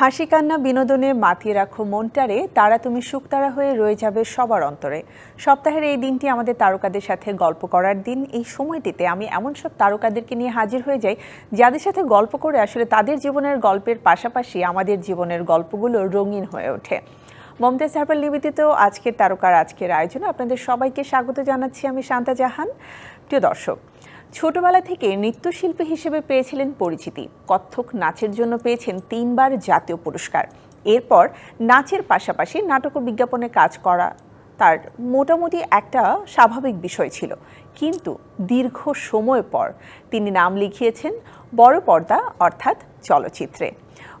হাসি কান্না বিনোদনে মাতিয়ে রাখো মনটারে, তারা তুমি শুকতারা হয়ে রয়ে যাবে সবার অন্তরে। সপ্তাহের এই দিনটি আমাদের তারকাদের সাথে গল্প করার দিন। এই সময়টিতে আমি এমন সব তারকাদেরকে নিয়ে হাজির হয়ে যাই, যাদের সাথে গল্প করে আসলে তাদের জীবনের গল্পের পাশাপাশি আমাদের জীবনের গল্পগুলো রঙিন হয়ে ওঠে। মমতাজ হারপাল নিবেদিত আজকের তারকার আজকের আয়োজনে আপনাদের সবাইকে স্বাগত জানাচ্ছি আমি শান্তা জাহান। প্রিয় দর্শক ছোটবেলা থেকে নৃত্যশিল্পী হিসেবে পেয়েছিলেন পরিচিতি। কত্থক নাচের জন্য পেয়েছেন তিনবার জাতীয় পুরস্কার। এরপর নাচের পাশাপাশি নাটক ও বিজ্ঞাপনে কাজ করা তার মোটামুটি একটা স্বাভাবিক বিষয় ছিল। কিন্তু দীর্ঘ সময় পর তিনি নাম লিখিয়েছেন বড় পর্দা অর্থাৎ চলচ্চিত্রে।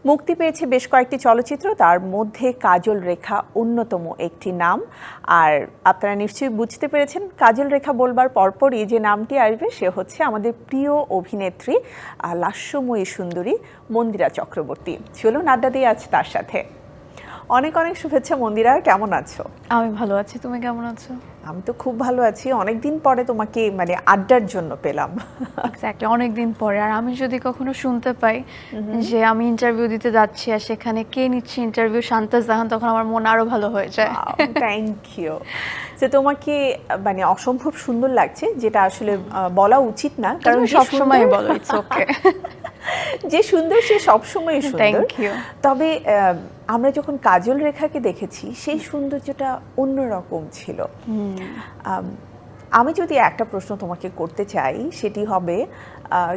মুক্তি পেয়েছে বেশ কয়েকটি চলচ্চিত্র, তার মধ্যে কাজল রেখা অন্যতম একটি নাম। আর আপনারা নিশ্চয়ই বুঝতে পেরেছেন, কাজল রেখা বলবার পরপরই যে নামটি আসবে, সে হচ্ছে আমাদের প্রিয় অভিনেত্রী লাস্যময়ী সুন্দরী মন্দিরা চক্রবর্তী। চলুন আড্ডা দিয়ে আজ তার সাথে। অনেক অনেক শুভেচ্ছা মন্দিরা, কেমন আছো? আমি ভালো আছি, তুমি কেমন আছো? আমি তো খুব ভালো আছি। অনেকদিন পরে তোমাকে মানে আড্ডার জন্য পেলাম। এক্স্যাক্টলি অনেক দিন পরে। আর আমি যদি কখনো শুনতে পাই যে আমি ইন্টারভিউ দিতে যাচ্ছি আর সেখানে কে নিচ্ছে ইন্টারভিউ শান্তা জাহান তখন আমার মন আরও ভালো হয়ে যায়। থ্যাংক ইউ সে তোমাকে মানে অসম্ভব সুন্দর লাগছে যেটা আসলে বলা উচিত না কারণ সবসময় বলো ইটস ওকে যে সুন্দর সে সবসময় সুন্দর. তবে আমরা যখন কাজল রেখাকে দেখেছি সেই সৌন্দর্যটা অন্যরকম ছিল। আম, যদি একটা প্রশ্ন তোমাকে করতে চাই সেটি হবে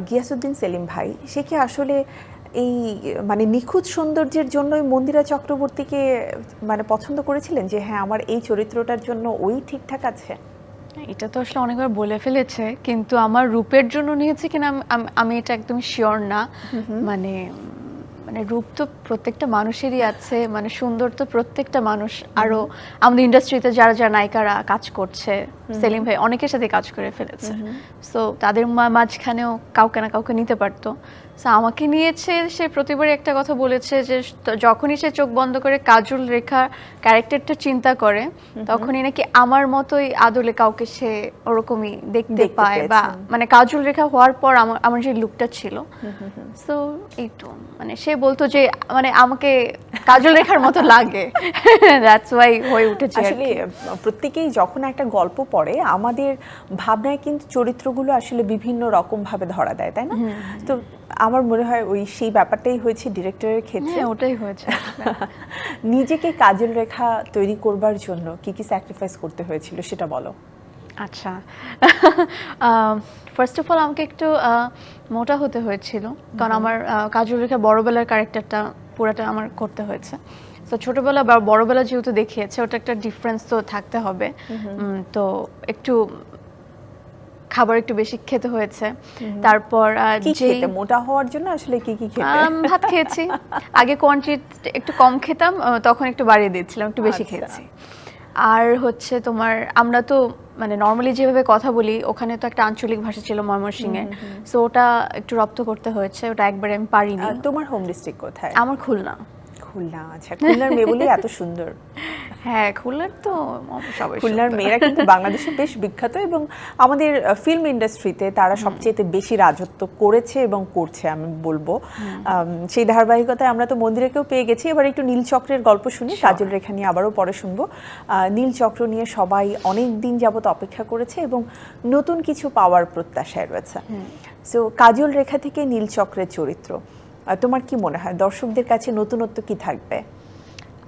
গিয়াসুদ্দিন সেলিম ভাই সে কি আসলে এই মানে নিখুঁত সৌন্দর্যের জন্যই মন্দিরা চক্রবর্তীকে মানে পছন্দ করেছিলেন? যে হ্যাঁ আমার এই চরিত্রটার জন্য ওই ঠিকঠাক আছে? এটা তো আসলে অনেকবার বলে ফেলেছে কিন্তু আমার রূপের জন্য নিয়েছে কিনা আমি এটা একদম শিওর না। মানে মানে রূপ তো প্রত্যেকটা মানুষেরই আছে মানে সুন্দর তো প্রত্যেকটা মানুষ। আরও আমাদের ইন্ডাস্ট্রিতে যারা যারা নায়িকারা কাজ করছে সেলিম ভাই অনেকের সাথে কাজ করে ফেলেছে। সো তাদের মাঝখানেও কাউকে না কাউকে নিতে পারতো। আমাকে নিয়েছে সে প্রতিবারই একটা কথা বলেছে যে যখনই সে চোখ বন্ধ করে কাজল রেখার ক্যারেক্টারটা চিন্তা করে তখনই নাকি আমার মতোই আদলে কাউকে সে ওরকমই দেখতে পায় বা মানে কাজল রেখা হওয়ার পর আমার আমার যে লুকটা ছিল। সো এই তো মানে সে বলতো যে মানে আমাকে কাজল রেখার মতো লাগে। দ্যাটস ওয়াই হয়ে উঠেছে আসলে। প্রত্যেকেই যখন একটা গল্প পড়ে আমাদের ভাবনায় কিন্তু চরিত্রগুলো আসলে বিভিন্ন রকম ভাবে ধরা দেয় তাই না? তো আমার মনে হয় ওই সেই ব্যাপারটাই হয়েছে ডিরেক্টরের ক্ষেত্রে। হ্যাঁ ওটাই হয়েছে। নিজেকে কাজের রেখা তৈরি করবার জন্য কি কি স্যাক্রিফাইস করতে হয়েছিল সেটা বলো। আচ্ছা। ফার্স্ট অফ অল আমাকে একটু মোটা হতে হয়েছিল। কারণ আমার কাজল রেখা বড়বেলার ক্যারেক্টারটা পুরাটা আমার করতে হয়েছে। তো ছোটবেলা বা বড়বেলা যেহেতু দেখিয়েছে ওটা একটা ডিফারেন্স তো থাকতে হবে। তো একটু খাবার একটু বেশি খেতে হয়েছে। তারপর খেতে? মোটা হওয়ার জন্য আসলে কি কি খেতে? ভাত খেয়েছি। আগে কোয়ান্টিটি একটু কম খেতাম তখন একটু বাড়িয়ে দিচ্ছিলাম একটু বেশি আচ্ছা। খেয়েছি। আর হচ্ছে তোমার আমরা তো মানে নর্মালি যেভাবে কথা বলি ওখানে তো একটা আঞ্চলিক ভাষা ছিল ময়মনসিংহের সো ওটা একটু রপ্ত করতে হয়েছে ওটা একবারে আমি পারিনি। তোমার হোম ডিস্ট্রিক্ট কোথায়? আমার খুলনা। খুলনা আচ্ছা। খুলনার মেয়ে বলেই এত সুন্দর। হ্যাঁ খুলনার তো সবাই খুলনার মেয়েরা কিন্তু বাংলাদেশে বেশ বিখ্যাত এবং আমাদের ফিল্ম ইন্ডাস্ট্রিতে তারা সবচেয়ে বেশি রাজত্ব করেছে এবং করছে আমি বলব। সেই ধারাবাহিকতায় আমরা তো মন্দিরেকেও পেয়ে গেছি। এবার একটু নীলচক্রের গল্প শুনি কাজল রেখা নিয়ে আবারও পরে শুনব। আহ, নীলচক্র নিয়ে সবাই অনেক দিন যাবত অপেক্ষা করেছে এবং নতুন কিছু পাওয়ার প্রত্যাশায় রয়েছে। সো কাজল রেখা থেকে নীলচক্রের চরিত্র তোমার কি মনে হয়? দর্শকদের কাছে নতুনত্ব কি থাকবে?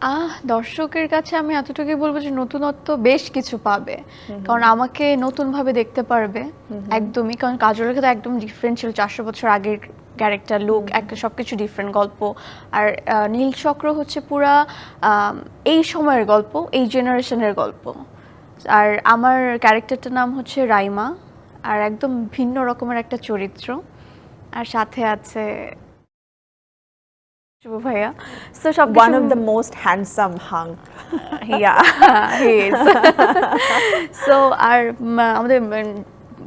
আহ দর্শকের কাছে আমি এতটুকুই বলব যে নতুনত্ব বেশ কিছু পাবে। কারণ আমাকে নতুনভাবে দেখতে পারবে। একদমই কারণ কাজল রেখা তো একদম ডিফারেন্ট ছিল চারশো বছর আগের ক্যারেক্টার লুক একটা সব কিছু ডিফারেন্ট গল্প। আর নীল চক্র হচ্ছে পুরা এই সময়ের গল্প এই জেনারেশনের গল্প। আর আমার ক্যারেক্টারটার নাম হচ্ছে রাইমা। আর একদম ভিন্ন রকমের একটা চরিত্র। আর সাথে আছে শুভ ভাইয়া। তো সব one of the most handsome hunk yeah he is. So আর উম, আমাদের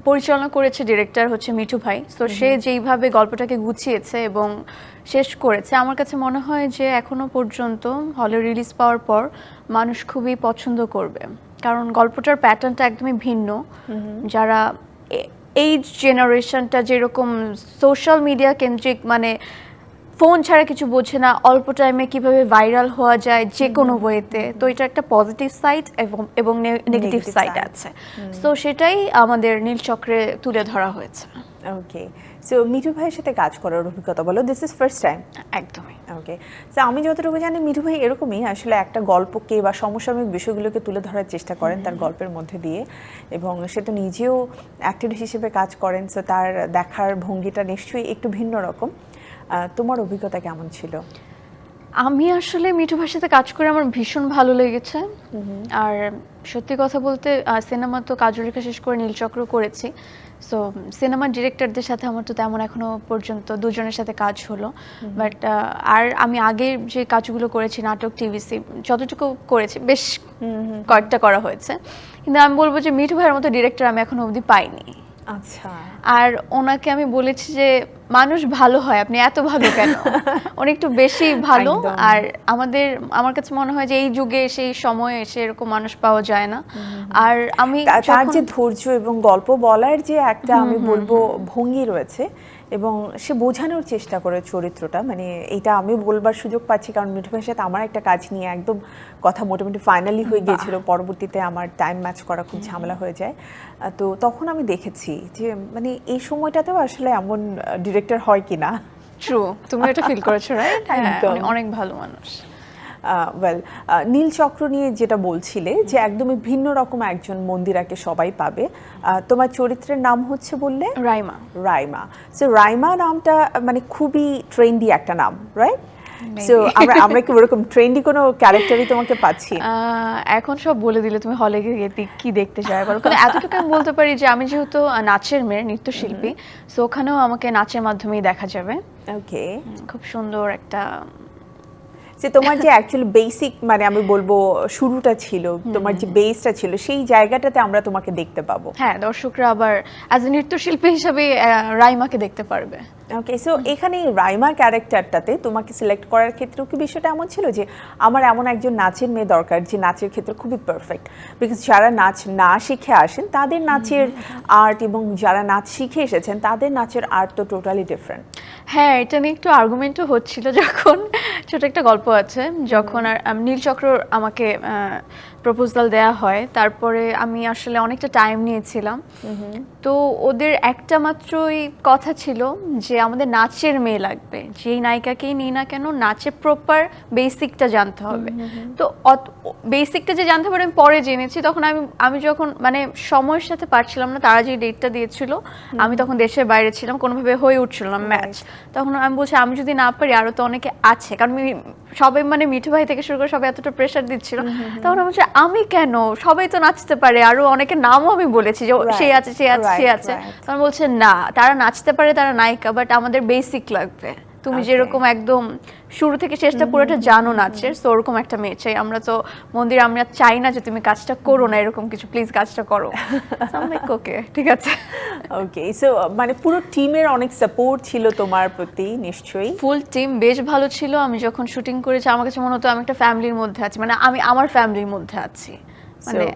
পরিচালনা করেছে ডিরেক্টর হচ্ছে মিঠু ভাই। তো সে যেইভাবে গল্পটাকে গুছিয়েছে এবং শেষ করেছে আমার কাছে মনে হয় যে এখনও পর্যন্ত হলে রিলিজ পাওয়ার পর মানুষ খুবই পছন্দ করবে। কারণ গল্পটার প্যাটার্নটা একদমই ভিন্ন। যারা এই জেনারেশনটা যেরকম সোশ্যাল মিডিয়া কেন্দ্রিক মানে ফোন ছাড়া কিছু বোঝে না অল্প টাইমে কীভাবে ভাইরাল হওয়া যায় যে কোনো ওয়েতে তো এটা একটা পজিটিভ সাইড এবং এবং নেগেটিভ সাইড আছে। তো সেটাই আমাদের নীলচক্রে তুলে ধরা হয়েছে। ওকে সো মিঠু ভাইয়ের সাথে কাজ করার অভিজ্ঞতা বলো। দিস ইজ ফার্স্ট টাইম একদমই। ওকে সো আমি যতটুকু জানি মিঠু ভাই এরকমই আসলে একটা গল্পকে বা সমসাময়িক বিষয়গুলোকে তুলে ধরার চেষ্টা করেন তার গল্পের মধ্যে দিয়ে। এবং সে তো নিজেও অ্যাক্টর হিসেবে কাজ করেন সো তার দেখার ভঙ্গিটা নিশ্চয়ই একটু ভিন্ন রকম। তোমার অভিজ্ঞতা কেমন ছিল? আমি আসলে মিঠু ভাইয়ের সাথে কাজ করে আমার ভীষণ ভালো লেগেছে। আর সত্যি কথা বলতে সিনেমা তো কাজরেখা শেষ করে নীলচক্র করেছি। সো সিনেমার ডিরেক্টরদের সাথে আমার তো তেমন এখনও পর্যন্ত দুজনের সাথে কাজ হলো। বাট আর আমি আগে যে কাজগুলো করেছি নাটক টিভিসি যতটুকু করেছি বেশ কয়েকটা করা হয়েছে। কিন্তু আমি বলব যে মিঠু ভাইয়ের মতো ডিরেক্টর আমি এখনও অবধি পাইনি। আচ্ছা। আর ওনাকে আমি বলেছি যে মানুষ ভালো হয় আপনি এত ভালো কেন? উনি একটু বেশি ভালো। আর আমাদের আমার কাছে মনে হয় যে এই যুগে সেই সময়ে এসে এরকম মানুষ পাওয়া যায় না। আর আমি তার যে ধৈর্য এবং গল্প বলার যে একটা আমি বলব ভঙ্গি রয়েছে এবং সে বোঝানোর চেষ্টা করে চরিত্রটা। মানে এটা আমি বলবার সুযোগ পাচ্ছি কারণ মিঠু সাথে আমার একটা কাজ নিয়ে একদম কথা মোটামুটি ফাইনালি হয়ে গিয়েছিল। পরবর্তীতে আমার টাইম ম্যাচ করা খুব ঝামেলা হয়ে যায়। তো তখন আমি দেখেছি যে মানে এই সময়টাতেও আসলে এমন ডিরেক্টর হয় কিনা। ট্রু তুমি এটা ফিল করেছ রাইট অনেক ভালো মানুষ। ওয়েল নীল চক্র নিয়ে যেটা বলছিলে যে একদমই ভিন্ন রকম একজন মন্দিরাকে সবাই পাবে। তোমার চরিত্রের নাম হচ্ছে বললে? রাইমা। রাইমা। সো রাইমা নামটা মানে খুবই ট্রেন্ডি একটা নাম রাইট সো আমরা আমরা কি ওরকম ট্রেন্ডি কোনো ক্যারেক্টারই তোমাকে পাচ্ছি? এখন সব বলে দিলে তুমি হলে গিয়ে কি দেখতে চাই বলো কিন্তু এতটুকু আমি বলতে পারি যে আমি যেহেতু নাচের মেয়ে নৃত্যশিল্পী সো ওখানেও আমাকে নাচের মাধ্যমেই দেখা যাবে। ওকে খুব সুন্দর একটা যে তোমার যে অ্যাকচুয়ালি বেসিক মানে আমি বলব শুরুটা ছিল তোমার যে বেসটা ছিল সেই জায়গাটাতে আমরা তোমাকে দেখতে পাবো। হ্যাঁ দর্শকরা আবার অ্যাজ এ নৃত্যশিল্পী হিসাবে রাইমাকে দেখতে পারবে। ওকে সো এখানে রাইমা ক্যারেক্টারটাতে তোমাকে সিলেক্ট করার ক্ষেত্রেও কি বিষয়টা এমন ছিল যে আমার এমন একজন নাচের মেয়ে দরকার যে নাচের ক্ষেত্রে খুবই পারফেক্ট বিকজ যারা নাচ না শিখে আসেন তাদের নাচের আর্ট এবং যারা নাচ শিখে এসেছেন তাদের নাচের আর্ট তো টোটালি ডিফারেন্ট হ্যাঁ এটা নিয়ে একটু আর্গুমেন্টও হচ্ছিল যখন ছোট একটা গল্প আছে যখন আর নীল নীলচক্র আমাকে প্রপোজাল দেয়া হয় তারপরে আমি আসলে অনেকটা টাইম নিয়েছিলাম। তো ওদের একটা মাত্রই কথা ছিল যে আমাদের নাচের মেয়ে লাগবে। যেই নায়িকাকেই নিই না কেন নাচে প্রপার বেসিকটা জানতে হবে। তো বেসিকটা যে জানতে পারে আমি পরে জেনেছি। তখন আমি আমি যখন মানে সময়ের সাথে পারছিলাম না তারা যে ডেটটা দিয়েছিল আমি তখন দেশের বাইরে ছিলাম কোনোভাবে হয়ে উঠছিল না ম্যাচ তখন আমি বলছি আমি যদি না পারি আরও তো অনেকে আছে। কারণ আমি- সবাই মানে মিঠু ভাই থেকে শুরু করে সবাই এতটা প্রেশার দিচ্ছিল। তখন আমি বলছি আমি কেন? সবাই তো নাচতে পারে আরও অনেকের নামও আমি বলেছি যে সে আছে সে আছে সে আছে। তখন বলছে না তারা নাচতে পারে তারা নায়িকা বাট আমাদের বেসিক লাগবে। তুমি যেরকম একদম শুরু থেকে শেষটা পুরোটা জানো নাচের তো ওরকম একটা মেয়ে চাই। আমরা তো মন্দির আমরা চাই না যে তুমি কাজটা করো না এরকম কিছু। প্লিজ কাজটা করো। ওকে ঠিক আছে। ওকে সো মানে পুরো টিমের অনেক সাপোর্ট ছিল তোমার প্রতি নিশ্চয়ই। ফুল টিম বেশ ভালো ছিল। আমি যখন শুটিং করেছি আমার কাছে মনে হতো আমি একটা ফ্যামিলির মধ্যে আছি। মানে আমি আমার ফ্যামিলির মধ্যে আছি। মানে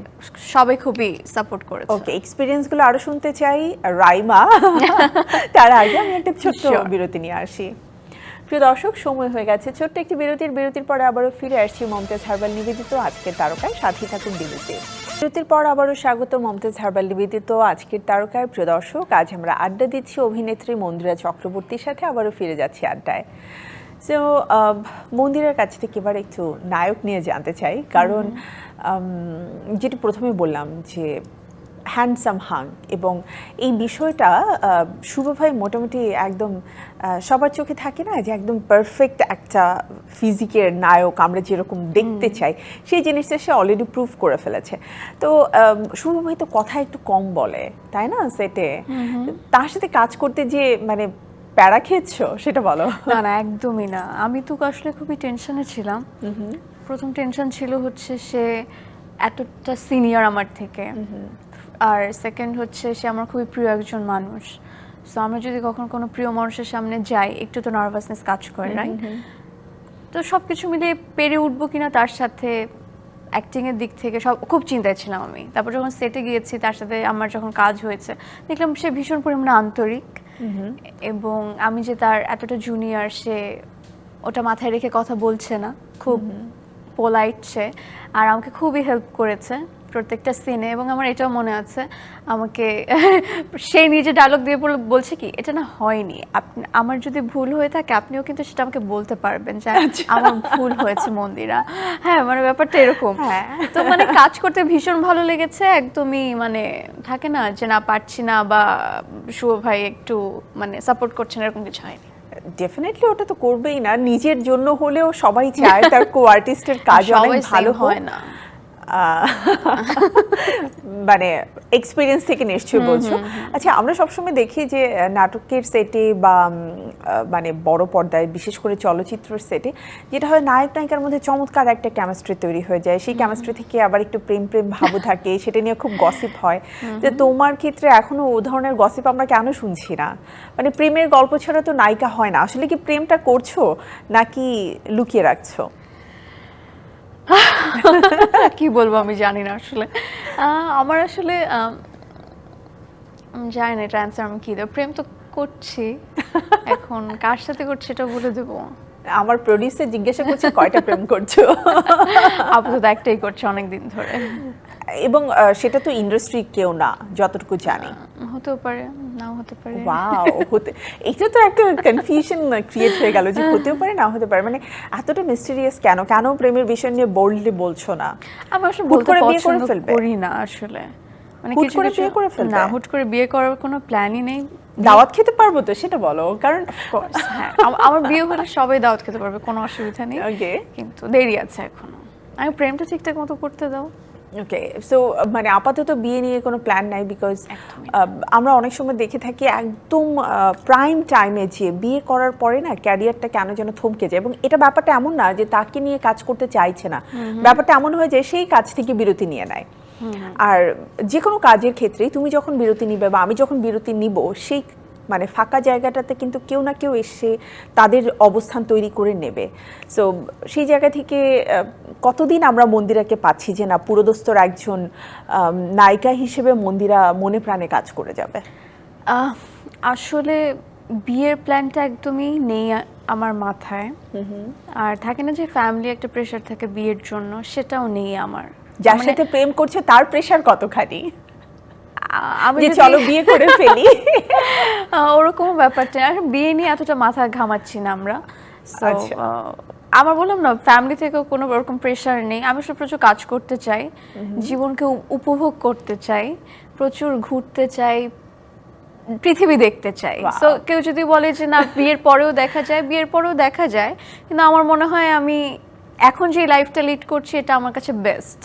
সবাই খুবই সাপোর্ট করেছে। ওকে এক্সপিরিয়েন্সগুলো আরও শুনতে চাই। রাইমা তার আগে আমি একটা ছোট্ট বিরতি নিয়ে আসি। প্রিয় দর্শক সময় হয়ে গেছে। ছোট্ট একটি বিরতির বিরতির পরে আবারও ফিরে আসছি মমতাজ হার্বাল নিবেদিত আজকের তারকায়। সাথী থাকুন ডিবিসি বিরতির পর আবারও স্বাগত মমতাজ হার্বাল নিবেদিত আজকের তারকায়। প্রিয় দর্শক আজ আমরা আড্ডা দিচ্ছি অভিনেত্রী মন্দিরা চক্রবর্তীর সাথে। আবারও ফিরে যাচ্ছি আড্ডায়। সো মন্দিরের কাছ থেকে এবার একটু নায়ক নিয়ে জানতে চাই। কারণ যেটা প্রথমে বললাম যে হ্যান্ডসাম হাং এবং এই বিষয়টা শুভ ভাই মোটামুটি একদম সবার চোখে থাকে না যে একদম পারফেক্ট একটা ফিজিকের নায়ক আমরা যেরকম দেখতে চাই সেই জিনিসটা সে অলরেডি প্রুভ করে ফেলেছে। তো শুভ ভাই তো কথা একটু কম বলে তাই না সেটে তার সাথে কাজ করতে যে মানে প্যারা খেয়েছো সেটা বলো। না না একদমই না। আমি তো আসলে খুবই টেনশনে ছিলাম। প্রথম টেনশন ছিল হচ্ছে সে এতটা সিনিয়র আমার থেকে। আর সেকেন্ড হচ্ছে সে আমার খুবই প্রিয় একজন মানুষ। সো আমরা যদি কখনো কোনো প্রিয় মানুষের সামনে যাই একটু তো নার্ভাসনেস কাজ করে রাইট তো সব কিছু মিলিয়ে পেরে উঠবো কিনা তার সাথে অ্যাক্টিংয়ের দিক থেকে সব খুব চিন্তায় ছিলাম আমি। তারপর যখন সেটে গিয়েছি তার সাথে আমার যখন কাজ হয়েছে দেখলাম সে ভীষণ পরিমাণে আন্তরিক। এবং আমি যে তার এতটা জুনিয়র সে ওটা মাথায় রেখে কথা বলছে না খুব পোলাইট সে। আর আমাকে খুবই হেল্প করেছে। প্রত্যেকটা সিনে এবং আমার এটাও মনে আছে আমাকে সেই নিজে ডায়লগ দিয়ে বল- বলছে কি এটা না হয়নি। আমার যদি ভুল হয়ে থাকে আপনিও কিন্তু সেটা আমাকে বলতে পারবেন যে আমার ভুল হয়েছে মন্দিরা। হ্যাঁ মানে ব্যাপারটা এরকম। হ্যাঁ। তো মানে কাজ করতে ভীষণ ভালো লেগেছে একদমই মানে থাকে না যে না পারছি না বা শুভ ভাই একটু মানে সাপোর্ট করছেন এরকম কিছু হয়নি। ডেফিনেটলি ওটা তো করবেই না নিজের জন্য হলেও সবাই চায় তার কো আর্টিস্টের কাজ অনেক ভালো হয় না। মানে এক্সপিরিয়েন্স থেকে নিশ্চয়ই বলছো। আচ্ছা আমরা সবসময় দেখি যে নাটকের সেটে বা মানে বড় পর্দায় বিশেষ করে চলচ্চিত্রের সেটে যেটা হয় নায়ক নায়িকার মধ্যে চমৎকার একটা কেমিস্ট্রি তৈরি হয়ে যায়। সেই কেমিস্ট্রি থেকে আবার একটু প্রেম প্রেম ভাবও থাকে সেটা নিয়ে খুব গসিপ হয়। যে তোমার ক্ষেত্রে এখনও ও ধরনের গসিপ আমরা কেন শুনছি না? মানে প্রেমের গল্প ছাড়া তো নায়িকা হয় না। আসলে কি প্রেমটা করছ নাকি লুকিয়ে রাখছো? কি বলব আমি জানি না আসলে। আমার আসলে জানি না এটা অ্যান্সার আমি কি দেবো। প্রেম তো করছি এখন কার সাথে করছি এটা বলে দেবো। আমার প্রডিউসার জিজ্ঞাসা করছে কয়টা প্রেম করছ? আপাতত একটাই করছে অনেক দিন ধরে। এবং সেটা তো ইন্ডাস্ট্রি কেউ না যতটুকু জানি। হতেও পারে নাও হতে পারে। ওয়াও হতে এটা তো একটা কনফিউশন ক্রিয়েট হয়ে গেল যে হতেও পারে না হতে পারে। মানে এতটা মিস্টেরিয়াস কেন? কেন প্রেমের বিষয় নিয়ে বোল্ডলি বলছো না? আমি আসলে বলতে করে বিয়ে করে পছন্দ ফেলবে? করি না আসলে। মানে হুট কিছু করে বিয়ে করে ফেলবে? না হুট করে বিয়ে করার কোনো প্ল্যানই নেই। দাওয়াত খেতে পারব তো সেটা বলো কারণ হ্যাঁ আমার বিয়ে হলে সবাই দাওয়াত খেতে পারবে কোনো অসুবিধা নেই। কিন্তু দেরি আছে এখনও। আমি প্রেমটা ঠিকঠাক মতো করতে দাও। ওকে সো মানে আপাতত বিয়ে নিয়ে কোনো প্ল্যান নাই বিকজ আমরা অনেক সময় দেখে থাকি একদম প্রাইম টাইমে যে বিয়ে করার পরে না ক্যারিয়ারটা কেন যেন থমকে যায় এবং এটা ব্যাপারটা এমন না যে তাকে নিয়ে কাজ করতে চাইছে না। ব্যাপারটা এমন হয়ে যায় সেই কাজ থেকে বিরতি নিয়ে নেয়। আর যে কোনো কাজের ক্ষেত্রেই তুমি যখন বিরতি নিবে বা আমি যখন বিরতি নিব সেই মানে ফাঁকা জায়গাটাতে কিন্তু কেউ না কেউ এসে তাদের অবস্থান তৈরি করে নেবে। সো সেই জায়গা থেকে কতদিন আমরা মন্দিরাকে পাচ্ছি যে না পুরোদস্তর একজন নায়িকা হিসেবে মন্দিরা মনে প্রাণে কাজ করে যাবে? আসলে বিয়ের প্ল্যানটা একদমই নেই আমার মাথায়। আর থাকে না যে ফ্যামিলি একটা প্রেশার থাকে বিয়ের জন্য সেটাও নেই আমার। যার মানে, সাথে প্রেম করছে তার প্রেশার কতখানি? আমি যে চলো বিয়ে করে ফেলি। ওরকম ব্যাপারটা। আর বিয়ে নিয়ে এতটা মাথা ঘামাচ্ছি না আমরা। আচ্ছা। আমার বললাম না ফ্যামিলি থেকেও কোনো ওরকম প্রেশার নেই। আমি আসলে প্রচুর কাজ করতে চাই। জীবনকে উপভোগ করতে চাই। প্রচুর ঘুরতে চাই। পৃথিবী দেখতে চাই। তো কেউ যদি বলে যে না বিয়ের পরেও দেখা যায় বিয়ের পরেও দেখা যায়। কিন্তু আমার মনে হয় আমি এখন যে লাইফটা লিড করছি এটা আমার কাছে বেস্ট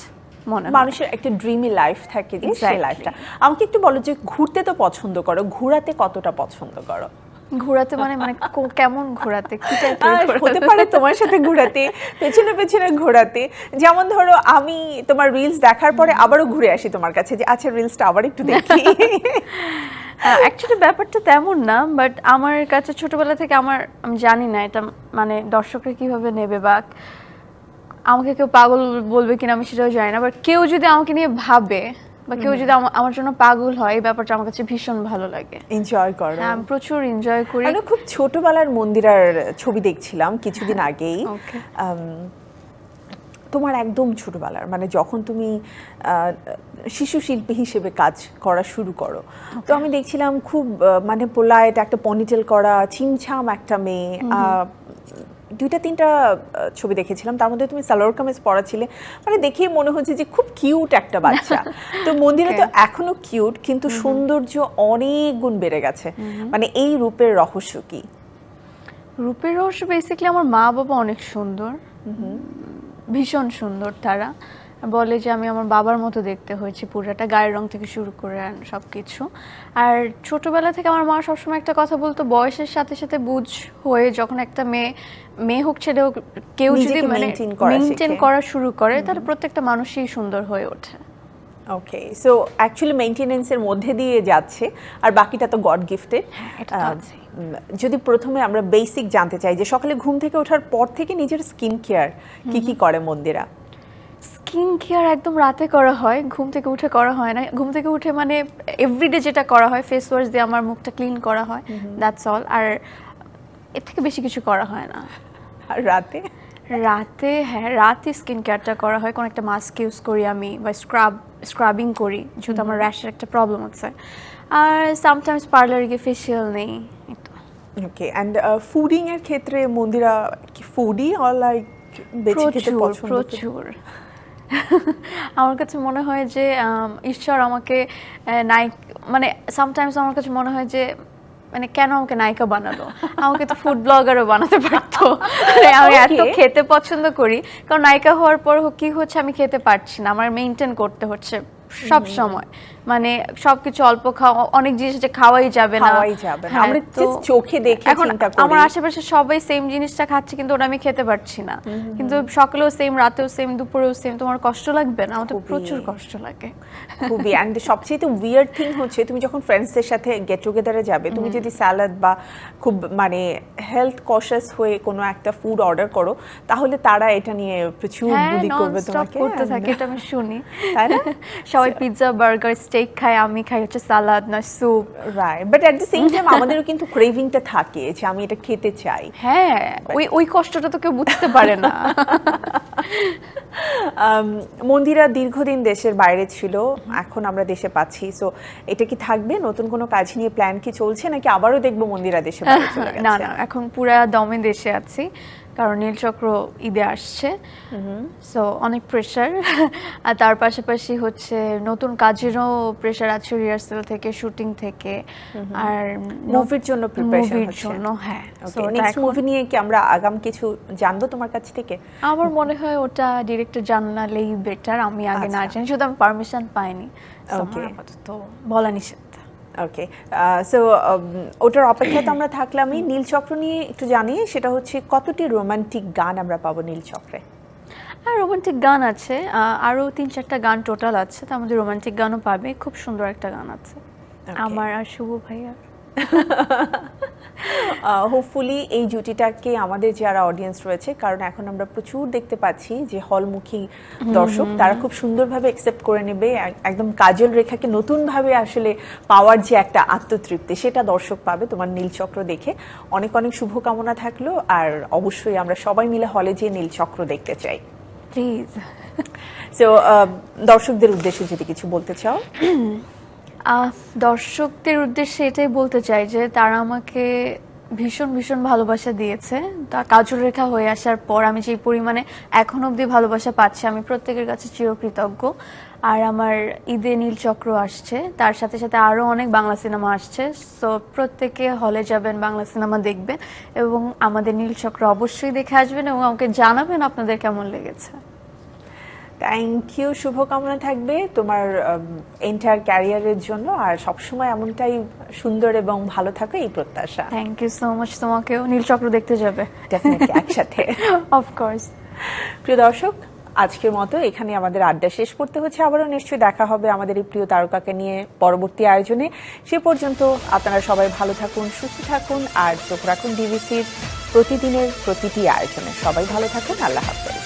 মনে মানুষের একটা ড্রিমি লাইফ থাকে যে সেই লাইফটা আমাকে একটু বলো যে ঘুরতে তো পছন্দ করো ঘোরাতে কতটা পছন্দ করো? ঘোরাতে মানে মানে কেমন ঘোরাতে? কি টাইপের হতে পারে তোমার সাথে ঘোরাতে পেছনে পেছনে ঘোরাতে। যেমন ধরো আমি তোমার রিলস দেখার পরে আবারও ঘুরে আসি তোমার কাছে যে আচ্ছা রিলসটা আবার একটু দেখি। অ্যাকচুয়ালি ব্যাপারটা তেমন না বাট আমার কাছে ছোটবেলা থেকে আমার আমি জানি না এটা মানে দর্শকরা কীভাবে নেবে বা আমাকে কেউ পাগল বলবে কিনা আমি সেটাও জানি না বাট কেউ যদি আমাকে নিয়ে ভাবে বা কেউ যদি আমার জন্য পাগল হয় এই ব্যাপারটা আমার কাছে ভীষণ ভালো লাগে। এনজয় করো। হ্যাঁ আমি প্রচুর এনজয় করি। আমরা খুব ছোটবেলার মন্দিরার ছবি দেখছিলাম কিছুদিন আগেই। তোমার একদম ছোটবেলার মানে যখন তুমি শিশু শিল্পী হিসেবে কাজ করা শুরু করো। তো আমি দেখছিলাম খুব মানে পোলাইট একটা পনিটেল করা ছিমছাম একটা মেয়ে দুইটা তিনটা ছবি দেখেছিলাম। তার মধ্যে তুমি সালোয়ার কামিজ পরা ছিলে মানে দেখেই মনে হচ্ছে যে খুব কিউট একটা বাচ্চা। তো মন্দিরে তো এখনও কিউট কিন্তু সৌন্দর্য অনেক গুণ বেড়ে গেছে। মানে এই রূপের রহস্য কি? রূপের রহস্য বেসিক্যালি আমার মা বাবা অনেক সুন্দর। ভীষণ সুন্দর তারা। বলে যে আমি আমার বাবার মতো দেখতে হয়েছি পুরাটা গায়ের রং থেকে শুরু করে সব কিছু আর ছোটবেলা থেকে আমার মা সবসময় একটা কথা বলতো বয়সের সাথে সাথে বুঝ হয়ে যখন একটা মেয়ে মেয়ে হোক ছেলে হোক কেউ যদি মানে মেনটেন করা শুরু করে তাহলে প্রত্যেকটা মানুষই সুন্দর হয়ে ওঠে। ওকে সো অ্যাকচুয়ালি মেনটেনেন্সের মধ্যে দিয়ে যাচ্ছে আর বাকিটা তো গড গিফটেড আছেই। যদি প্রথমে আমরা বেসিক জানতে চাই যে সকালে ঘুম থেকে ওঠার পর থেকে নিজের স্কিন কেয়ার কি কি করে মন্দিরা? স্কিন কেয়ার একদম রাতে করা হয় ঘুম থেকে উঠে করা হয় না ঘুম থেকে উঠে মানে এভরিডে যেটা করা হয় ফেস ওয়াশ দিয়ে আমার মুখটা ক্লিন করা হয় দ্যাটস অল আর এর থেকে বেশি কিছু করা হয় না। আর রাতে? রাতে হ্যাঁ রাতে স্কিন কেয়ারটা করা হয়। কোনো একটা মাস্ক ইউজ করি আমি বা স্ক্রাব স্ক্রাবিং করি যেহেতু আমার র্যাশের একটা প্রবলেম আছে আর সামটাইমস পার্লারে গিয়ে ফেসিয়াল নেই ওকে অ্যান্ড ফুডিং এর ক্ষেত্রে মন্দিরা কি ফুডি অর লাইক খেতে প্রচুর পছন্দ প্রচুর। আমার কাছে মনে হয় যে ঈশ্বর আমাকে নায়ক মানে সামটাইমস আমার কাছে মনে হয় যে মানে কেন আমাকে নায়িকা বানালো? আমাকে তো ফুড ব্লগারও বানাতে পারতো। মানে আমি এত. খেতে পছন্দ করি। কারণ নায়িকা হওয়ার পর কি হচ্ছে আমি খেতে পারছি না। আমার মেনটেন করতে হচ্ছে সব সময়। মানে সবকিছু অল্প খাওয়া অনেক জিনিস যে খাওয়াই যাবে না। খাওয়াই যাবে না। হ্যাঁ, আমরা তো চোখে দেখে এখন আমার আশেপাশে সবাই সেম জিনিসটা খাচ্ছে কিন্তু ওটা আমি খেতে পারছি না। কিন্তু সকালেও সেম রাতেও সেম দুপুরেও সেম তোমার কষ্ট লাগবে না? আমার তো প্রচুর কষ্ট লাগে। খুবই। অ্যান্ড সবচেয়ে উইয়ার্ড থিং হচ্ছে তুমি যখন ফ্রেন্ডসদের সাথে গেট টুগেদারে যাবে তুমি যদি স্যালাড বা খুব মানে হেলথ কশাস হয়ে কোনো একটা ফুড অর্ডার করো তাহলে তারা এটা নিয়ে প্রচুর হ্যাঁ বুলি করবে তোমাকে করতে থাকে এটা আমি শুনি। তাই না? সবাই পিৎজা বার্গার স্টেক খায় আমি খাই হচ্ছে সালাদ না soup right but at the same time আমাদেরও কিন্তু ক্রেভিংটা থাকে যে আমি এটা খেতে চাই। হ্যাঁ ওই ওই কষ্টটা তো কেউ বুঝতে পারে না। মন্দিরা দীর্ঘদিন দেশের বাইরে ছিল এখন আমরা দেশে পাচ্ছি সো এটা কি থাকবে? নতুন কোনো কাজ নিয়ে প্ল্যান কি চলছে? নাকি আবারও দেখব মন্দিরা দেশে না না এখন পুরা দমে দেশে আছি। কারণ নীলচক্র ঈদে আসছে। সো অনেক প্রেশার আর তার পাশাপাশি হচ্ছে নতুন কাজেরও প্রেশার আছে রিহার্সাল থেকে শুটিং থেকে। আর মুভির জন্য মুভির জন্য হ্যাঁ। ওকে নেক্সট মুভি নিয়ে কি আমরা আগাম কিছু জানব তোমার কাছ থেকে? আমার মনে হয় ওটা ডিরেক্টর জানালেই বেটার আমি আগে না আচ্ছা। জানি শুধু আমি পারমিশন পাইনি। Okay. আপাতত বলা নিষেধ ওকে সো ওটার অপেক্ষা তো আমরা থাকলামই। নীলচক্র নিয়ে একটু জানি সেটা হচ্ছে কতটি রোমান্টিক গান আমরা পাবো নীলচক্রে হ্যাঁ রোমান্টিক গান আছে। আরও আরও তিন চারটা গান টোটাল আছে তার মধ্যে রোমান্টিক গানও পাবে। খুব সুন্দর একটা গান আছে। আমার আর শুভ ভাইয়ার। হোপফুলি এই জুটিটাকে আমাদের যারা অডিয়েন্স রয়েছে কারণ এখন আমরা প্রচুর দেখতে পাচ্ছি যে হলমুখী দর্শক তারা খুব সুন্দরভাবে অ্যাকসেপ্ট করে নেবে একদম কাজল রেখাকে নতুনভাবে আসলে পাওয়ার যে একটা আত্মতৃপ্তি সেটা দর্শক পাবে তোমার নীলচক্র দেখে। অনেক অনেক শুভকামনা থাকল আর অবশ্যই আমরা সবাই মিলে হলে যেয়ে নীলচক্র দেখতে চাই। প্লিজ সো দর্শকদের উদ্দেশ্যে যদি কিছু বলতে চাও। দর্শকদের উদ্দেশ্যে এটাই বলতে চাই যে তারা আমাকে ভীষণ ভীষণ ভালোবাসা দিয়েছে। তা কাজল রেখা হয়ে আসার পর আমি যে পরিমাণে এখন অবধি ভালোবাসা পাচ্ছি, আমি প্রত্যেকের কাছে চিরকৃতজ্ঞ। আর আমার ঈদে নীল চক্র আসছে, তার সাথে সাথে আরও অনেক বাংলা সিনেমা আসছে। সো প্রত্যেকে হলে যাবেন, বাংলা সিনেমা দেখবেন এবং আমাদের নীল চক্র অবশ্যই দেখে আসবেন এবং আমাকে জানাবেন আপনাদের কেমন লেগেছে। থ্যাংক ইউ শুভকামনা থাকবে তোমার এন্টায়ার ক্যারিয়ারের জন্য। আর সবসময় এমনটাই সুন্দর এবং ভালো থাকো এই প্রত্যাশা। থ্যাংক ইউ সো মাচ তোমাকেও নীল চক্র দেখতে যাবে। একসাথে। অফকোর্স প্রিয় দর্শক আজকের মতো এখানে আমাদের আড্ডা শেষ করতে হচ্ছে আবারও। নিশ্চয়ই দেখা হবে আমাদের এই প্রিয় তারকাকে নিয়ে পরবর্তী আয়োজনে। সে পর্যন্ত আপনারা সবাই ভালো থাকুন সুস্থ থাকুন আর চোখ রাখুন ডিবিসির প্রতিদিনের প্রতিটি আয়োজনে। সবাই ভালো থাকুন। আল্লাহ হাফেজ।